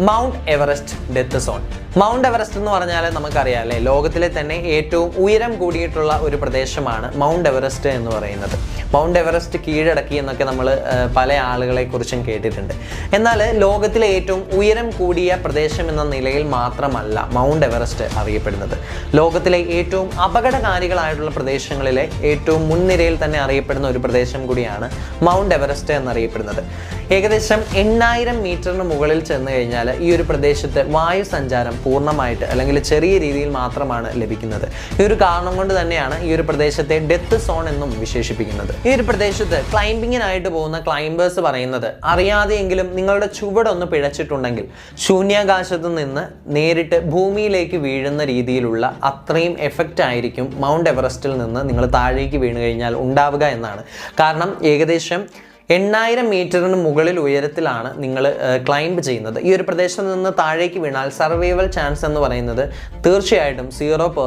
Mount Everest death zone Mount Everest എന്ന് പറഞ്ഞാൽ നമുക്കറിയാം അല്ലേ? ലോകത്തിലെ തന്നെ ഏറ്റവും ഉയരം കൂടിയിട്ടുള്ള ഒരു പ്രദേശമാണ് മൗണ്ട് എവറസ്റ്റ് എന്ന് പറയുന്നത്. മൗണ്ട് എവറസ്റ്റ് കീഴടക്കി എന്നൊക്കെ നമ്മൾ പല ആളുകളെ കുറിച്ചും കേട്ടിട്ടുണ്ട്. എന്നാൽ ലോകത്തിലെ ഏറ്റവും ഉയരം കൂടിയ പ്രദേശം എന്ന നിലയിൽ മാത്രമല്ല മൗണ്ട് എവറസ്റ്റ് അറിയപ്പെടുന്നത്. ലോകത്തിലെ ഏറ്റവും അപകടകാരികളായിട്ടുള്ള പ്രദേശങ്ങളിലെ ഏറ്റവും മുൻനിരയിൽ തന്നെ അറിയപ്പെടുന്ന ഒരു പ്രദേശം കൂടിയാണ് മൗണ്ട് എവറസ്റ്റ് എന്നറിയപ്പെടുന്നത്. ഏകദേശം എണ്ണായിരം മീറ്ററിന് മുകളിൽ ചെന്ന് കഴിഞ്ഞാൽ ഈ ഒരു പ്രദേശത്ത് വായു സഞ്ചാരം പൂർണമായിട്ട് അല്ലെങ്കിൽ ചെറിയ രീതിയിൽ മാത്രമാണ് ലഭിക്കുന്നത്. ഈ ഒരു കാരണം കൊണ്ട് തന്നെയാണ് ഈ ഒരു പ്രദേശത്തെ ഡെത്ത് സോൺ എന്നും വിശേഷിപ്പിക്കുന്നത്. ഈ ഒരു പ്രദേശത്ത് ക്ലൈംബിങ്ങിനായിട്ട് പോകുന്ന ക്ലൈംബേഴ്സ് പറയുന്നത് അറിയാതെയെങ്കിലും നിങ്ങളുടെ ചുവടൊന്ന് പിഴച്ചിട്ടുണ്ടെങ്കിൽ ശൂന്യാകാശത്ത് നിന്ന് നേരിട്ട് ഭൂമിയിലേക്ക് വീഴുന്ന രീതിയിലുള്ള അത്രയും എഫക്റ്റ് ആയിരിക്കും മൗണ്ട് എവറസ്റ്റിൽ നിന്ന് നിങ്ങൾ താഴേക്ക് വീണ് കഴിഞ്ഞാൽ ഉണ്ടാവുക എന്നാണ്. കാരണം ഏകദേശം എണ്ണായിരം മീറ്ററിന് മുകളിൽ ഉയരത്തിലാണ് നിങ്ങൾ ക്ലൈംബ് ചെയ്യുന്നത്. ഈ ഒരു പ്രദേശത്ത് നിന്ന് താഴേക്ക് വീണാൽ സർവൈവൽ ചാൻസ് എന്ന് പറയുന്നത് തീർച്ചയായിട്ടും സീറോ